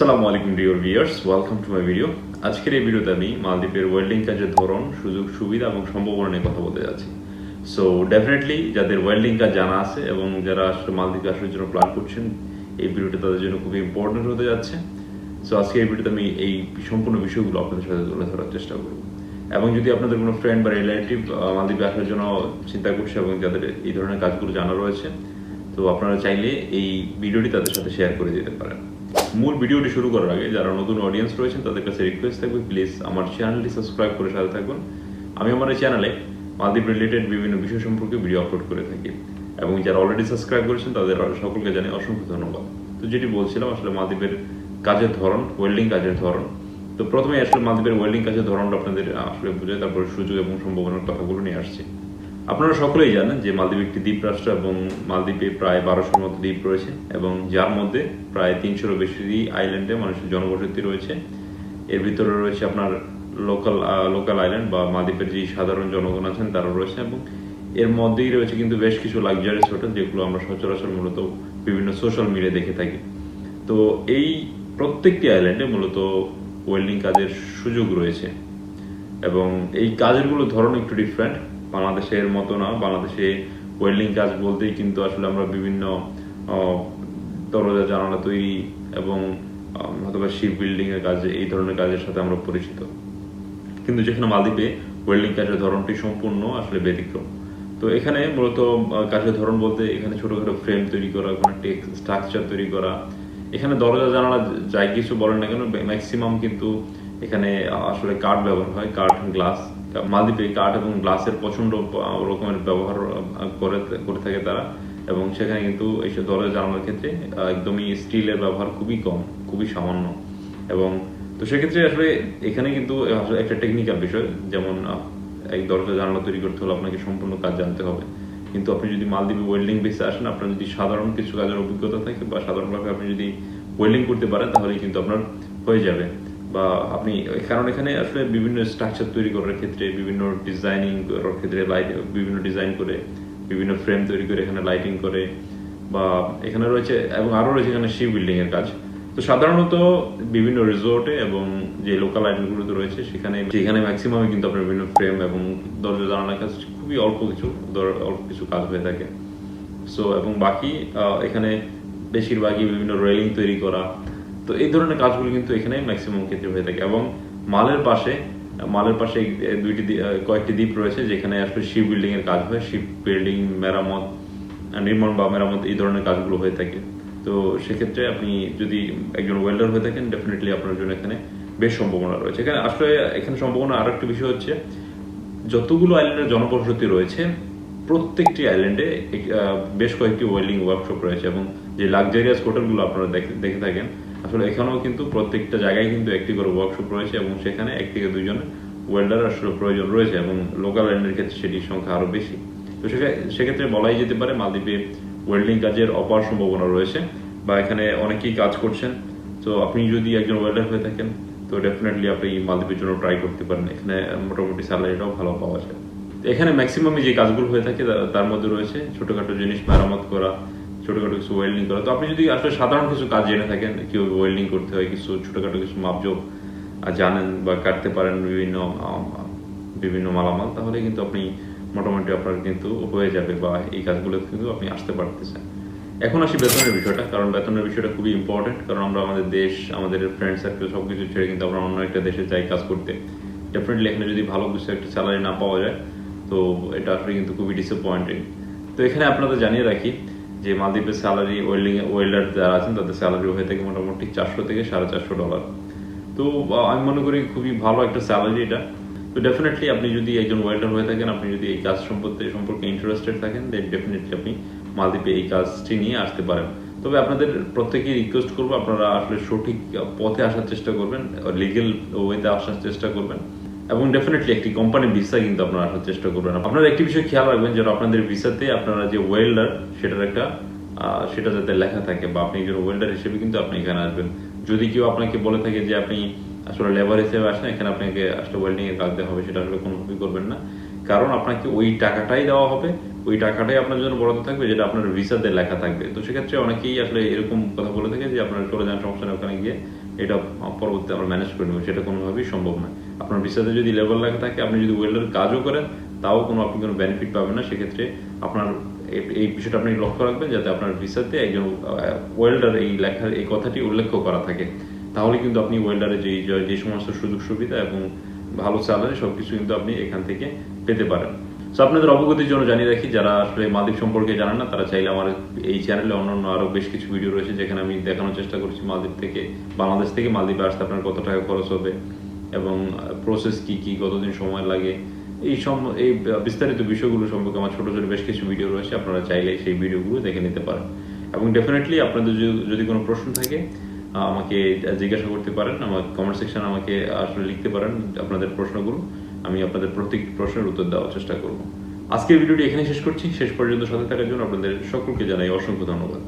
সালামু আলাইকুম dear viewers welcome to my video আজকের এই ভিডিওতে আমি মালদ্বীপের ওয়েল্ডিং কাজের ধরন, সুযোগ, সুবিধা এবং সম্ভাবনা নিয়ে কথা বলতে যাচ্ছি। সো ডেফিনেটলি যাদের ওয়েল্ডিং কাজ জানা আছে এবং যারা আসলে মালদ্বীপে আসার জন্য প্ল্যান করছেন, এই ভিডিওটা তাদের জন্য খুবই ইম্পর্টেন্ট হতে যাচ্ছে। সো আজকে এই ভিডিওতে আমি এই সম্পূর্ণ বিষয়গুলো আপনাদের সাথে তুলে ধরার চেষ্টা করব। এবং যদি আপনাদের কোনো ফ্রেন্ড বা রিলেটিভ মালদ্বীপে আসার জন্য চিন্তা করছে এবং যাদের এই ধরনের কাজগুলো জানা রয়েছে, তো আপনারা চাইলে এই ভিডিওটি তাদের সাথে শেয়ার করে দিতে পারেন। মূল ভিডিওটি শুরু করার আগে যারা নতুন অডিয়েন্স রয়েছেন, তাদের কাছে রিকোয়েস্ট থাকবে প্লিজ আমার চ্যানেলটি সাবস্ক্রাইব করে সাথে থাকুন। আমি আমার এই চ্যানেলে মালদ্বীপ রিলেটেড বিভিন্ন বিষয় সম্পর্কে ভিডিও আপলোড করে থাকি এবং যারা অলরেডি সাবস্ক্রাইব করেছেন, তাদের সকলকে জানিয়ে অসংখ্য ধন্যবাদ। তো যেটি বলছিলাম, আসলে মালদ্বীপের কাজের ধরন ওয়েল্ডিং কাজের ধরন। তো প্রথমে আসলে মালদ্বীপের ওয়েল্ডিং কাজের ধরনটা আপনাদের আসলে বুঝে তারপরে সুযোগ এবং সম্ভাবনার কথাগুলো নিয়ে আসছি। আপনারা সকলেই জানেন যে মালদ্বীপ একটি দ্বীপ রাষ্ট্র এবং মালদ্বীপে প্রায় বারোশোর মতো দ্বীপ রয়েছে এবং যার মধ্যে প্রায় তিনশোরও বেশি আইল্যান্ডে মানুষের জনবসতি রয়েছে। এর ভিতরে রয়েছে আপনার লোকাল লোকাল আইল্যান্ড বা মালদ্বীপের যে সাধারণ জনগণ আছেন তারা রয়েছে এবং এর মধ্যেই রয়েছে কিন্তু বেশ কিছু লাক্সারিয়াস হোটেল যেগুলো আমরা সচরাচর মূলত বিভিন্ন সোশ্যাল মিডিয়া দেখে থাকি। তো এই প্রত্যেকটি আইল্যান্ডে মূলত ওয়েল্ডিং কাজের সুযোগ রয়েছে এবং এই কাজেরগুলো ধরন একটু ডিফারেন্ট বাংলাদেশের মতো না, বাংলাদেশে ওয়েল্ডিং কাজ বলতেই কিন্তু আসলে আমরা বিভিন্ন দরজা, জানালা তৈরি এবং হয়তো শিপ বিল্ডিং এর কাজ, এই ধরনের কাজের সাথে আমরা পরিচিত। কিন্তু যেখানে মালদ্বীপে ওয়েল্ডিং কাজের ধরনটি সম্পূর্ণ আসলে ব্যতিক্রম। তো এখানে মূলত কাজের ধরন বলতে এখানে ছোটখাটো ফ্রেম তৈরি করা, কোনো স্ট্রাকচার তৈরি করা। এখানে দরজা, জানালা যাই কিছু বলেন না কেন, ম্যাক্সিমাম কিন্তু এখানে আসলে কাঠ ব্যবহার হয়, কাঠ গ্লাস মালদ্বীপে কাঠ এবং গ্লাসের প্রচণ্ড রকমের ব্যবহার করে করে থাকে তারা। এবং সেখানে কিন্তু এইসব দরজা জানালার ক্ষেত্রে একদমই স্টিলের ব্যবহার খুবই কম, খুবই সামান্য। এবং তো সেক্ষেত্রে আসলে এখানে কিন্তু একটা টেকনিক্যাল বিষয়, যেমন এক দরজা জানালা তৈরি করতে হলে আপনাকে সম্পূর্ণ কাজ জানতে হবে। কিন্তু আপনি যদি মালদ্বীপে ওয়েল্ডিং বেসে আসেন, আপনার যদি সাধারণ কিছু কাজের অভিজ্ঞতা থাকে বা সাধারণভাবে আপনি যদি ওয়েল্ডিং করতে পারেন তাহলে কিন্তু আপনার হয়ে যাবে। বা আপনি কারণ এখানে আসলে বিভিন্ন স্ট্রাকচার তৈরি করার ক্ষেত্রে, বিভিন্ন ডিজাইনিং করার ক্ষেত্রে লাইট বিভিন্ন ডিজাইন করে, বিভিন্ন ফ্রেম তৈরি করে এখানে লাইটিং করে বা এখানে রয়েছে এবং আরও রয়েছে এখানে শিপ বিল্ডিং এর কাজ। তো সাধারণত বিভিন্ন রিসোর্টে এবং যে লোকাল আইটেমগুলোতে রয়েছে, সেখানে সেখানে ম্যাক্সিমামে কিন্তু আপনার বিভিন্ন ফ্রেম এবং দরজা জানালার কাজ খুবই অল্প কিছু অল্প কিছু কাজ হয়ে থাকে। সো এবং বাকি এখানে বেশিরভাগই বিভিন্ন রেলিং তৈরি করা তো এই ধরনের কাজগুলো কিন্তু এখানে ম্যাক্সিমাম ক্ষেত্রে হয়ে থাকে এবং মালের পাশে মালের পাশে দুইটি কয়েকটি দ্বীপ রয়েছে যেখানে আসলে শিপ বিল্ডিং এর কাজ হয়। শিপ বিল্ডিং মেরামত নির্মাণ বা মেরামত এই ধরনের কাজগুলো হয়ে থাকে। তো সেক্ষেত্রে আপনি যদি একজন ওয়েল্ডার হয়ে থাকেন ডেফিনেটলি আপনার জন্য এখানে বেশ সম্ভাবনা রয়েছে। এখানে আসলে এখানে সম্ভাবনা আরও একটা বিষয় হচ্ছে, যতগুলো আইল্যান্ডের জনবসতি রয়েছে, প্রত্যেকটি আইল্যান্ডে বেশ কয়েকটি ওয়েল্ডিং ওয়ার্কশপ রয়েছে এবং যে লাক্সারিয়াস হোটেলগুলো আপনারা দেখে থাকেন আসলে এখানেও কিন্তু প্রত্যেকটা জায়গায় কিন্তু একটি করে ওয়ার্কশপ রয়েছে এবং সেখানে এক থেকে দুইজন ওয়েল্ডার আসলে প্রয়োজন রয়েছে এবং লোকাল ল্যান্ডের ক্ষেত্রে সেটির সংখ্যা আরও বেশি। তো সেক্ষেত্রে বলাই যেতে পারে মালদ্বীপে ওয়েল্ডিং কাজের অপার সম্ভাবনা রয়েছে বা এখানে অনেকেই কাজ করছেন। তো আপনি যদি একজন ওয়েল্ডার হয়ে থাকেন, তো ডেফিনেটলি আপনি মালদ্বীপের জন্য ট্রাই করতে পারেন। এখানে মোটামুটি স্যালারিটাও ভালো পাওয়া যায়। এখানে ম্যাক্সিমামই যে কাজগুলো হয়ে থাকে তার মধ্যে রয়েছে ছোটখাটো জিনিস মেরামত করা ছোটখাটো কিছু ওয়েল্ডিং করা। তো আপনি যদি আসলে সাধারণ কিছু কাজ জেনে থাকেন কীভাবে ওয়েল্ডিং করতে হয়, কিছু ছোটখাটো কিছু মাপজোক জানেন বা কাটতে পারেন বিভিন্ন বিভিন্ন মালামাল, তাহলে কিন্তু আপনি মোটামুটি আপনার কিন্তু হয়ে যাবে বা এই কাজগুলো কিন্তু আপনি আসতে পারতেছেন। এখন আসি বেতনের বিষয়টা, কারণ বেতনের বিষয়টা খুবই ইম্পর্টেন্ট কারণ আমরা আমাদের দেশ, আমাদের ফ্রেন্ড সার্কেল সব কিছু ছেড়ে কিন্তু আমরা অন্য একটা দেশে চাই কাজ করতে। ডেফিনেটলি এখানে যদি ভালো কিছু একটা স্যালারি না পাওয়া যায়, তো এটা আসলে কিন্তু খুবই ডিসঅ্যাপয়েন্টিং তো এখানে আপনাদের জানিয়ে রাখি যে মালদ্বীপের স্যালারি ওয়েল্ডিং ওয়েল্ডার যারা আছেন, তাদের স্যালারি হয়ে থাকে মোটামুটি চারশো থেকে সাড়ে চারশো ডলার তো আমি মনে করি খুবই ভালো একটা স্যালারি এটা। তো ডেফিনেটলি আপনি যদি একজন ওয়েল্ডার হয়ে থাকেন, আপনি যদি এই কাজ সম্পর্কে সম্পর্কে ইন্টারেস্টেড থাকেন দেন ডেফিনেটলি আপনি মালদ্বীপে এই কাজটি নিয়ে আসতে পারেন। তবে আপনাদের প্রত্যেকেই রিকোয়েস্ট করব, আপনারা আসলে সঠিক পথে আসার চেষ্টা করবেন লিগেল ওয়েতে আসার চেষ্টা করবেন। এবং ডেফিনেটলি একটি কোম্পানির ভিসা কিন্তু আপনারা আসার চেষ্টা করবেন। আপনারা একটি বিষয় খেয়াল রাখবেন যেন আপনাদের ভিসাতে আপনারা যে ওয়েল্ডার সেটার একটা সেটা যাতে লেখা থাকে বা আপনি একজন ওয়েল্ডার হিসেবে কিন্তু আপনি এখানে আসবেন। যদি কেউ আপনাকে বলে থাকে যে আপনি আসলে লেবার হিসেবে আসেন, এখানে আপনাকে আসলে ওয়েল্ডিং এর কাজ দেওয়া হবে, সেটা আসলে কোনোভাবেই করবেন না। কারণ আপনাকে ওই টাকাটাই দেওয়া হবে, ওই টাকাটাই আপনার জন্য বরাদ্দ থাকবে যেটা আপনার ভিসাতে লেখা থাকবে। তো সেক্ষেত্রে অনেকেই আসলে এরকম কথা বলে থাকে যে আপনার চলে যান সমস্যা ওখানে গিয়ে। এটা পরবর্তী আমরা ম্যানেজ করে নেব, সেটা কোনোভাবেই সম্ভব নয়। আপনার ভিসাতে যদি লেবার লেখা থাকে, আপনি যদি ওয়েল্ডার কাজও করেন, তাও কোনো আপনি কোনো বেনিফিট পাবেন না। সেক্ষেত্রে আপনার এই- বিষয়টা আপনি লক্ষ্য রাখবেন যাতে আপনার ভিসাতে একজন ওয়েল্ডার এই লেখার, এই কথাটি উল্লেখ করা থাকে। তাহলে কিন্তু আপনি ওয়েল্ডারের যে যে সমস্ত সুযোগ সুবিধা এবং ভালো স্যালারি সবকিছু কিন্তু আপনি এখান থেকে পেতে পারেন। সো আপনাদের অবগতির জন্য জানিয়ে রাখি, যারা আসলে মালদ্বীপ সম্পর্কে জানেন না, তারা চাইলে আমার এই চ্যানেলে অন্যান্য আরও বেশ কিছু ভিডিও রয়েছে, যেখানে আমি দেখানোর চেষ্টা করছি মালদ্বীপ থেকে, বাংলাদেশ থেকে মালদ্বীপে আসতে আপনার কত টাকা খরচ হবে, এবং প্রসেস কি কি, কতদিন সময় লাগে, এই সম, এই বিস্তারিত বিষয়গুলো সম্পর্কে আমার ছোট ছোট বেশ কিছু ভিডিও রয়েছে, আপনারা চাইলে সেই ভিডিওগুলো দেখে নিতে পারেন। এবং ডেফিনেটলি আপনাদের যদি কোনো প্রশ্ন থাকে আমাকে জিজ্ঞাসা করতে পারেন, আমার কমেন্ট সেকশন আমাকে আসলে লিখতে পারেন আপনাদের প্রশ্নগুলো। আমি আপনাদের প্রত্যেক প্রশ্নের উত্তর দেওয়ার চেষ্টা করব। আজকের ভিডিওটি এখানে শেষ করছি। শেষ পর্যন্ত সাথে থাকার জন্য আপনাদের সকলকে জানাই অসংখ্য ধন্যবাদ।